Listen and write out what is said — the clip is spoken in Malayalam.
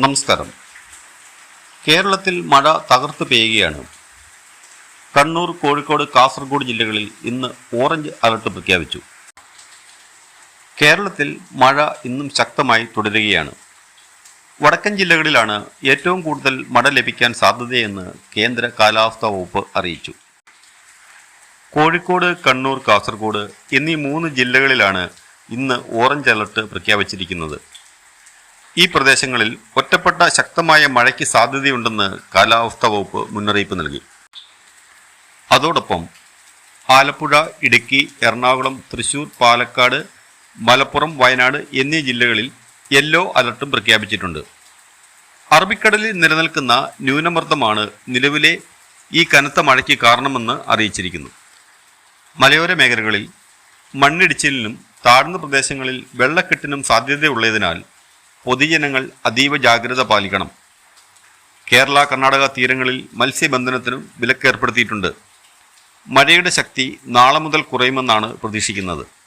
നമസ്കാരം. കേരളത്തിൽ മഴ തകർത്ത് പെയ്യുകയാണ്. കണ്ണൂർ കോഴിക്കോട് കാസർഗോഡ് ജില്ലകളിൽ ഇന്ന് ഓറഞ്ച് അലർട്ട് പ്രഖ്യാപിച്ചു. കേരളത്തിൽ മഴ ഇന്നും ശക്തമായി തുടരുകയാണ്. വടക്കൻ ജില്ലകളിലാണ് ഏറ്റവും കൂടുതൽ മഴ ലഭിക്കാൻ സാധ്യതയെന്ന് കേന്ദ്ര കാലാവസ്ഥാ വകുപ്പ് അറിയിച്ചു. കോഴിക്കോട് കണ്ണൂർ കാസർഗോഡ് എന്നീ മൂന്ന് ജില്ലകളിലാണ് ഇന്ന് ഓറഞ്ച് അലർട്ട് പ്രഖ്യാപിച്ചിരിക്കുന്നത്. ഈ പ്രദേശങ്ങളിൽ ഒറ്റപ്പെട്ട ശക്തമായ മഴയ്ക്ക് സാധ്യതയുണ്ടെന്ന് കാലാവസ്ഥാ വകുപ്പ് മുന്നറിയിപ്പ് നൽകി. അതോടൊപ്പം ആലപ്പുഴ ഇടുക്കി എറണാകുളം തൃശൂർ പാലക്കാട് മലപ്പുറം വയനാട് എന്നീ ജില്ലകളിൽ യെല്ലോ അലർട്ടും പ്രഖ്യാപിച്ചിട്ടുണ്ട്. അറബിക്കടലിൽ നിലനിൽക്കുന്ന ന്യൂനമർദ്ദമാണ് നിലവിലെ ഈ കനത്ത മഴയ്ക്ക് കാരണമെന്ന് അറിയിച്ചിരിക്കുന്നു. മലയോര മേഖലകളിൽ മണ്ണിടിച്ചിലിനും താഴ്ന്ന പ്രദേശങ്ങളിൽ വെള്ളക്കെട്ടിനും സാധ്യതയുള്ളതിനാൽ പൊതുജനങ്ങൾ അതീവ ജാഗ്രത പാലിക്കണം. കേരള കർണാടക തീരങ്ങളിൽ മത്സ്യബന്ധനത്തിനും വിലക്കേർപ്പെടുത്തിയിട്ടുണ്ട്. മഴയുടെ ശക്തി നാളെ മുതൽ കുറയുമെന്നാണ് പ്രതീക്ഷിക്കുന്നത്.